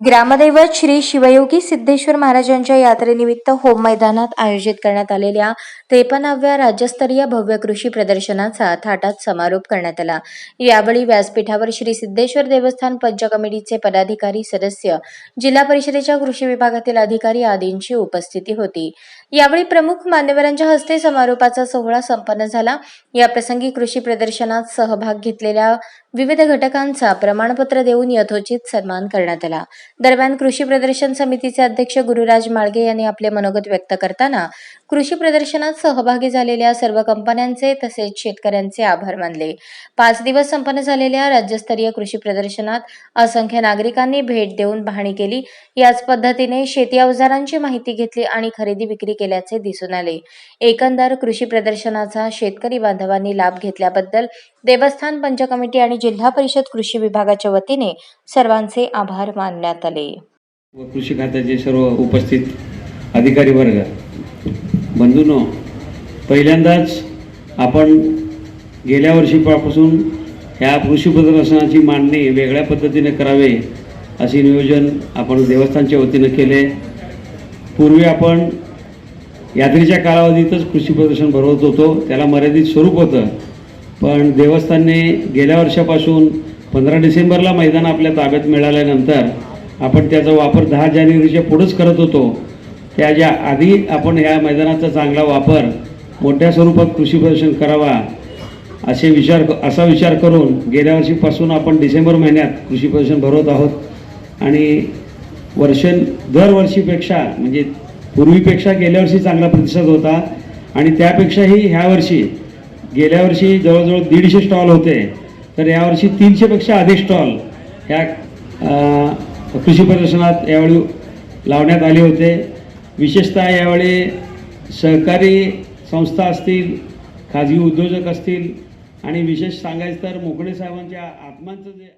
ग्रामदैवत श्री शिवयोगी सिद्धेश्वर महाराजांच्या यात्रेनिमित्त होम मैदानात आयोजित करण्यात आलेल्या त्रेपन्नाव्या राज्यस्तरीय भव्य कृषी प्रदर्शनाचा थाटात समारोप करण्यात आला. यावेळी व्यासपीठावर श्री सिद्धेश्वर देवस्थान पंच कमिटीचे पदाधिकारी सदस्य जिल्हा परिषदेच्या कृषी विभागातील अधिकारी आदींची उपस्थिती होती. यावेळी प्रमुख मान्यवरांच्या हस्ते समारोपाचा सोहळा संपन्न झाला. याप्रसंगी कृषी प्रदर्शनात सहभाग घेतलेल्या विविध घटकांचा प्रमाणपत्र देऊन यथोचित सन्मान करण्यात आला. दरम्यान कृषी प्रदर्शन समितीचे अध्यक्ष गुरुराज माळगे यांनी आपले मनोगत व्यक्त करताना कृषी प्रदर्शनात सहभागी झालेल्या सर्व कंपन्यांचे तसेच शेतकऱ्यांचे आभार मानले. पाच दिवस संपन्न झालेल्या राज्यस्तरीय कृषी प्रदर्शनात असंख्य नागरिकांनी भेट देऊन पाहणी केली. याच पद्धतीने शेती अवजारांची माहिती घेतली आणि खरेदी विक्री केल्याचे दिसून आले. एकंदर कृषी प्रदर्शनाचा शेतकरी बांधवांनी लाभ घेतल्याबद्दल देवस्थान पंच कमिटी आणि जिल्हा परिषद कृषी विभागाच्या वतीने सर्वांचे आभार मानण्यात आले. व कृषी खात्याचे सर्व उपस्थित अधिकारी वर्ग बंधूनो पहिल्यांदाच आपण गेल्या वर्षीपासून ह्या कृषी प्रदर्शनाची मांडणी वेगळ्या पद्धतीने करावे असे नियोजन आपण देवस्थानच्या वतीनं केले. पूर्वी आपण यात्रेच्या कालावधीतच कृषी प्रदर्शन भरवत होतो. त्याला मर्यादित स्वरूप होतं. पण देवस्थानने गेल्या वर्षापासून पंधरा डिसेंबरला मैदान आपल्या ताब्यात मिळाल्यानंतर आपण त्याचा वापर दहा जानेवारीच्या पुढंच करत होतो. त्याच्या आधी आपण ह्या मैदानाचा चांगला वापर मोठ्या स्वरूपात कृषी प्रदर्शन करावा असे विचार असा विचार करून गेल्या वर्षीपासून आपण डिसेंबर महिन्यात कृषी प्रदर्शन भरवत आहोत. आणि वर्ष दरवर्षीपेक्षा म्हणजे पूर्वीपेक्षा गेल्या वर्षी चांगला प्रतिसाद होता. आणि त्यापेक्षाही ह्या वर्षी गेल्या वर्षी जवळजवळ दीडशे स्टॉल होते. तर यावर्षी तीनशेपेक्षा अधिक स्टॉल ह्या कृषी प्रदर्शनात यावेळी लावण्यात आले होते. विशेषतः यावेळी सहकारी संस्था असतील खाजगी उद्योजक असतील आणि विशेष सांगायचं तर मोकळे साहेबांच्या आत्मांचं जे